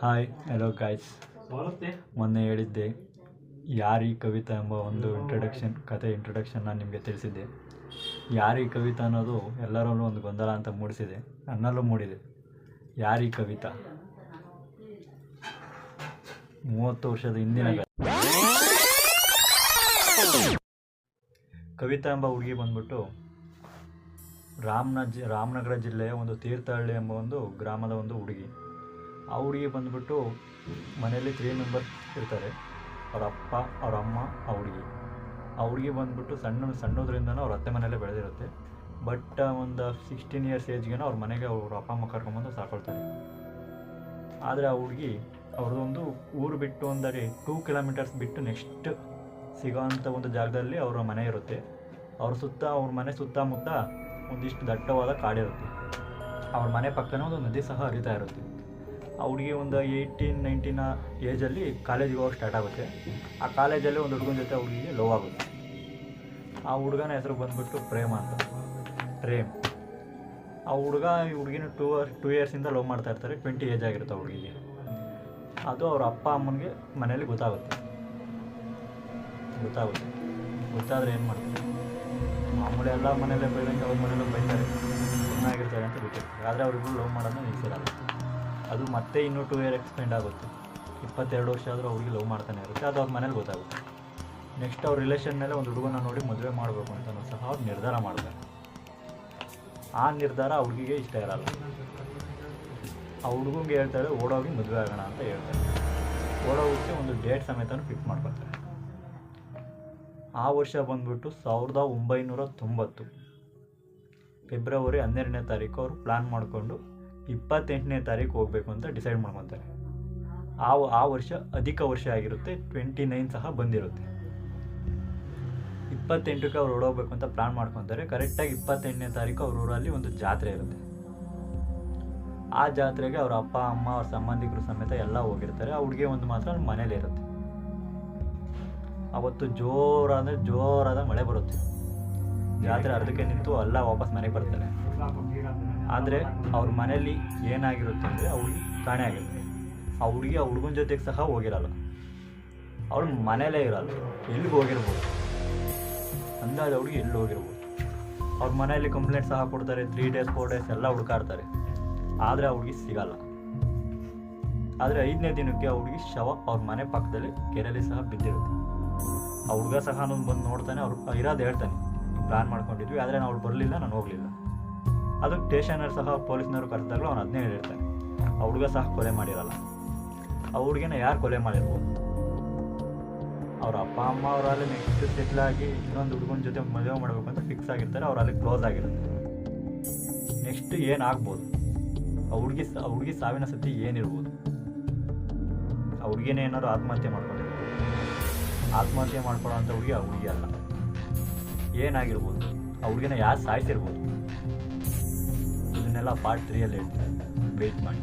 Hi hello guys ಮೊನ್ನೆ ಹೇಳಿದ್ದೆ ಯಾರಿ ಕವಿತಾ ಎಂಬ ಒಂದು ಇಂಟ್ರಡಕ್ಷನ್ ಕತೆ ನಾನು ನಿಮಗೆ ತಿಳಿಸಿದ್ದೆ. ಯಾರಿ ಕವಿತಾ ಅನ್ನೋದು ಎಲ್ಲರಲ್ಲೂ ಒಂದು ಗೊಂದಲ ಅಂತ ಮೂಡಿಸಿದೆ ನನ್ನಲ್ಲೂ ಮೂಡಿದೆ. ಯಾರಿ ಕವಿತಾ? ಮೂವತ್ತು ವರ್ಷದ ಹಿಂದಿನ ಕವಿತಾ ಎಂಬ ಹುಡುಗಿ ಬಂದ್ಬಿಟ್ಟು ರಾಮನ ಜಿ ರಾಮನಗರ ಜಿಲ್ಲೆಯ ಒಂದು ತೀರ್ಥಹಳ್ಳಿ ಎಂಬ ಒಂದು ಗ್ರಾಮದ ಒಂದು ಹುಡುಗಿ. ಆ ಹುಡುಗಿ ಬಂದ್ಬಿಟ್ಟು ಮನೆಯಲ್ಲಿ ತ್ರೀ ಮೆಂಬರ್ಸ್ ಇರ್ತಾರೆ. ಅವ್ರ ಅಪ್ಪ, ಅವ್ರ ಅಮ್ಮ, ಆ ಹುಡುಗಿ. ಆ ಹುಡುಗಿ ಬಂದ್ಬಿಟ್ಟು ಸಣ್ಣ, ಸಣ್ಣದ್ರಿಂದನೂ ಅವ್ರ ಅತ್ತೆ ಮನೆಯಲ್ಲೇ ಬೆಳೆದಿರುತ್ತೆ. ಬಟ್ ಒಂದು ಸಿಕ್ಸ್ಟೀನ್ ಇಯರ್ಸ್ ಏಜ್ಗೆ ಅವ್ರ ಮನೆಗೆ ಅವ್ರ ಅಪ್ಪ ಅಮ್ಮ ಕರ್ಕೊಂಬಂದು ಸಾಕೊಳ್ತಾರೆ. ಆದರೆ ಆ ಹುಡುಗಿ ಅವ್ರದ್ದೊಂದು ಊರು ಬಿಟ್ಟು ಅಂದರೆ ಟೂ ಕಿಲೋಮೀಟರ್ಸ್ ಬಿಟ್ಟು ನೆಕ್ಸ್ಟ್ ಸಿಗೋವಂಥ ಒಂದು ಜಾಗದಲ್ಲಿ ಅವರ ಮನೆ ಇರುತ್ತೆ. ಅವ್ರ ಸುತ್ತ, ಅವ್ರ ಮನೆ ಸುತ್ತಮುತ್ತ ಒಂದಿಷ್ಟು ದಟ್ಟವಾದ ಕಾಡಿರುತ್ತೆ. ಅವ್ರ ಮನೆ ಪಕ್ಕನೇ ಒಂದು ನದಿ ಸಹ ಹರಿತಾ ಇರುತ್ತೆ. ಆ ಹುಡುಗಿ ಒಂದು ಏಯ್ಟೀನ್ ನೈನ್ಟೀನ್ ಏಜಲ್ಲಿ ಕಾಲೇಜಿಗೆ ಹೋಗಕ್ಕೆ ಸ್ಟಾರ್ಟ್ ಆಗುತ್ತೆ. ಆ ಕಾಲೇಜಲ್ಲಿ ಒಂದು ಹುಡುಗನ ಜೊತೆ ಹುಡುಗಿಗೆ ಲವ್ ಆಗುತ್ತೆ. ಆ ಹುಡುಗನ ಹೆಸರು ಬಂದುಬಿಟ್ಟು ಪ್ರೇಮ ಅಂತ. ಪ್ರೇಮ್. ಆ ಹುಡುಗ ಈ ಹುಡುಗಿನ ಟೂ ಟೂ ಇಯರ್ಸಿಂದ ಲವ್ ಮಾಡ್ತಾ ಇರ್ತಾರೆ ಟ್ವೆಂಟಿ ಏಜ್ ಆಗಿರುತ್ತೆ ಆ ಹುಡುಗಿಗೆ. ಅದು ಅವ್ರ ಅಪ್ಪ, ಅಮ್ಮನಿಗೆ ಮನೇಲಿ ಗೊತ್ತಾಗುತ್ತೆ. ಗೊತ್ತಾಗುತ್ತೆ. ಗೊತ್ತಾದರೆ ಏನು ಮಾಡ್ತಾರೆ? ಮಾಮೂಲಿ ಎಲ್ಲ ಮನೆಯಲ್ಲೇ ಬೈದಂಗೆ ಅವ್ರ ಮನೆಯಲ್ಲೇ ಬೈತಾರೆ. ಚೆನ್ನಾಗಿರ್ತಾರೆ ಅಂತ ಗೊತ್ತಿರ್ತಾರೆ ಆದರೆ ಅವ್ರಿಗೂ ಲವ್ ಮಾಡೋದನ್ನ ನಿಲ್ಸಿರಲ್ಲ ಅದು ಮತ್ತೆ ಇನ್ನೂ ಟೂ ಇಯರ್ ಎಕ್ಸ್ಪೆಂಡ್ ಆಗುತ್ತೆ. ಇಪ್ಪತ್ತೆರಡು ವರ್ಷ ಆದರೂ ಅವ್ರಿಗೆ ಲವ್ ಮಾಡ್ತಾನೆ ಇರುತ್ತೆ, ಅದು ಅವ್ರ ಮನೇಲಿ ಗೊತ್ತಾಗುತ್ತೆ. ನೆಕ್ಸ್ಟ್ ಅವ್ರ ರಿಲೇಷನ್ ಮೇಲೆ ಒಂದು ಹುಡುಗನ ನೋಡಿ ಮದುವೆ ಮಾಡಬೇಕು ಅಂತಲೂ ಸಹ ಅವ್ರು ನಿರ್ಧಾರ ಮಾಡ್ತಾರೆ. ಆ ನಿರ್ಧಾರ ಅವ್ರಿಗೆ ಇಷ್ಟ ಇರಲ್ಲ. ಆ ಹುಡುಗಂಗೆ ಹೇಳ್ತಾಳೆ, ಓಡೋಗಿ ಮದುವೆ ಆಗೋಣ ಅಂತ ಹೇಳ್ತಾರೆ ಓಡೋಗಕ್ಕೆ ಒಂದು ಡೇಟ್ ಸಮೇತ ಫಿಕ್ಸ್ ಮಾಡ್ಕೊಳ್ತಾರೆ ಆ ವರ್ಷ ಬಂದ್ಬಿಟ್ಟು ಸಾವಿರದ ಒಂಬೈನೂರ ತೊಂಬತ್ತು. ಫೆಬ್ರವರಿ ಹನ್ನೆರಡನೇ ತಾರೀಕು ಅವರು ಪ್ಲ್ಯಾನ್ ಮಾಡಿಕೊಂಡು ಇಪ್ಪತ್ತೆಂಟನೇ ತಾರೀಕು ಹೋಗಬೇಕು ಅಂತ ಡಿಸೈಡ್ ಮಾಡ್ಕೊತಾರೆ. ಆ ಆ ವರ್ಷ ಅಧಿಕ ವರ್ಷ ಆಗಿರುತ್ತೆ, ಟ್ವೆಂಟಿ ನೈನ್ ಸಹ ಬಂದಿರುತ್ತೆ. ಇಪ್ಪತ್ತೆಂಟಕ್ಕೆ ಅವ್ರು ಓಡೋಗ್ಬೇಕು ಅಂತ ಪ್ಲ್ಯಾನ್ ಮಾಡ್ಕೊತಾರೆ. ಕರೆಕ್ಟಾಗಿ ಇಪ್ಪತ್ತೆಂಟನೇ ತಾರೀಕು ಅವ್ರ ಊರಲ್ಲಿ ಒಂದು ಜಾತ್ರೆ ಇರುತ್ತೆ. ಆ ಜಾತ್ರೆಗೆ ಅವ್ರ ಅಪ್ಪ, ಅಮ್ಮ, ಅವ್ರ ಸಂಬಂಧಿಕರು ಸಮೇತ ಎಲ್ಲ ಹೋಗಿರ್ತಾರೆ. ಆ ಹುಡುಗಿ ಒಂದು ಮಾತ್ರ ಮನೇಲಿ ಇರುತ್ತೆ. ಅವತ್ತು ಜೋರಾದ ಜೋರಾದ ಮಳೆ ಬರುತ್ತೆ. ಜಾತ್ರೆ ಅರ್ಧಕ್ಕೆ ನಿಂತು ಎಲ್ಲ ವಾಪಸ್ ಮನೆಗೆ ಬರ್ತಾರೆ. ಆದರೆ ಅವ್ರ ಮನೆಯಲ್ಲಿ ಏನಾಗಿರುತ್ತೆ ಅಂದರೆ ಹುಡುಗಿ ಕಾಣೆ ಆಗಿರುತ್ತೆ ಆ ಹುಡುಗಿ ಆ ಹುಡುಗನ ಜೊತೆಗೆ ಸಹ ಹೋಗಿರಲ್ಲ. ಅವಳು ಮನೇಲೇ ಇರಲ್ಲ. ಎಲ್ಲಿಗೆ ಹೋಗಿರ್ಬೋದು? ಅಂದಾಜು ಹುಡುಗಿ ಎಲ್ಲಿ ಹೋಗಿರ್ಬೋದು? ಅವ್ರ ಮನೆಯಲ್ಲಿ ಕಂಪ್ಲೇಂಟ್ ಸಹ ಕೊಡ್ತಾರೆ ತ್ರೀ ಡೇಸ್ ಫೋರ್ ಡೇಸ್ ಎಲ್ಲ ಹುಡುಕಾಡ್ತಾರೆ. ಆದರೆ ಹುಡುಗಿ ಸಿಗಲ್ಲ. ಆದರೆ ಐದನೇ ದಿನಕ್ಕೆ ಆ ಹುಡುಗಿ ಶವ ಅವ್ರ ಮನೆ ಪಕ್ಕದಲ್ಲಿ ಕೆರೆಯಲ್ಲಿ ಸಹ ಬಿದ್ದಿರುತ್ತೆ. ಆ ಹುಡುಗ ಸಹ ನಾನು ಬಂದು ನೋಡ್ತಾನೆ, ಅವ್ರು ಇರೋದು ಹೇಳ್ತಾನೆ. ಪ್ಲಾನ್ ಮಾಡ್ಕೊಂಡಿದ್ವಿ, ಆದರೆ ನಾವು ಬರಲಿಲ್ಲ, ನಾನು ಹೋಗಲಿಲ್ಲ. ಅದು ಸ್ಟೇಷನರ್ ಸಹ ಪೊಲೀಸ್ನವರು ಕರೆದಾಗಲೂ ಅವ್ನು ಅದನ್ನೇ ಹೇಳಿರ್ತಾನೆ. ಆ ಹುಡುಗ ಸಹ ಕೊಲೆ ಮಾಡಿರಲ್ಲ. ಆ ಹುಡುಗಿನ ಯಾರು ಕೊಲೆ ಮಾಡಿರ್ಬೋದು? ಅವ್ರ ಅಪ್ಪ, ಅಮ್ಮ ಅವ್ರು ಅಲ್ಲಿ ನೆಕ್ಸ್ಟ್ ಸೆಟ್ಲ್ ಆಗಿ ಇನ್ನೊಂದು ಹುಡುಗನ ಜೊತೆ ಮದುವೆ ಮಾಡಬೇಕು ಅಂತ ಫಿಕ್ಸ್ ಆಗಿರ್ತಾರೆ, ಅವ್ರು ಅಲ್ಲಿ ಕ್ಲೋಸ್ ಆಗಿರುತ್ತೆ. ನೆಕ್ಸ್ಟ್ ಏನಾಗ್ಬೋದು ಆ ಹುಡುಗಿ ಆ ಹುಡುಗಿ ಸಾವಿನ ಸತಿ ಏನಿರ್ಬೋದು? ಆ ಹುಡುಗಿನೇ ಏನಾದ್ರು ಆತ್ಮಹತ್ಯೆ ಮಾಡ್ಕೊಂಡಿರ್ಬೋದು? ಆತ್ಮಹತ್ಯೆ ಮಾಡ್ಕೊಳ್ಳೋ ಅಂಥ ಹುಡುಗಿ ಆ ಹುಡುಗಿ ಅಲ್ಲ. ಏನಾಗಿರ್ಬೋದು? ಆ ಯಾರು ಸಾಯಿಸಿರ್ಬೋದು ಇದನ್ನೆಲ್ಲ ಪಾರ್ಟ್ ತ್ರೀಯಲ್ಲಿ ಹೇಳ್ತೀನಿ ವೇಟ್ ಮಾಡಿ.